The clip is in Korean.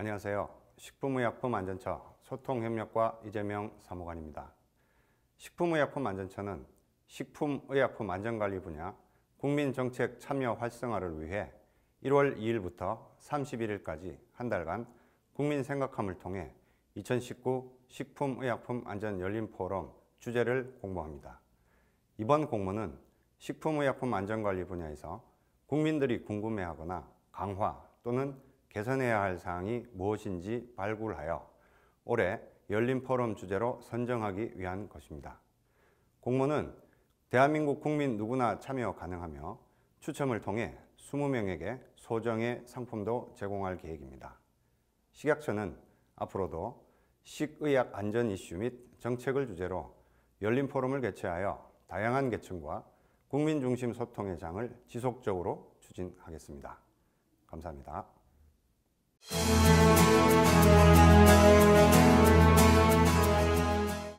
안녕하세요. 식품의약품안전처 소통협력과 이재명 사무관입니다. 식품의약품안전처는 식품의약품 안전관리 분야 국민정책 참여 활성화를 위해 1월 2일부터 31일까지 한 달간 국민 생각함을 통해 2019 식품의약품 안전 열린 포럼 주제를 공모합니다. 이번 공모는 식품의약품 안전관리 분야에서 국민들이 궁금해하거나 강화 또는 개선해야 할 사항이 무엇인지 발굴하여 올해 열린 포럼 주제로 선정하기 위한 것입니다. 공모는 대한민국 국민 누구나 참여 가능하며 추첨을 통해 20명에게 소정의 상품도 제공할 계획입니다. 식약처는 앞으로도 식의약 안전 이슈 및 정책을 주제로 열린 포럼을 개최하여 다양한 계층과 국민 중심 소통의 장을 지속적으로 추진하겠습니다. 감사합니다. Música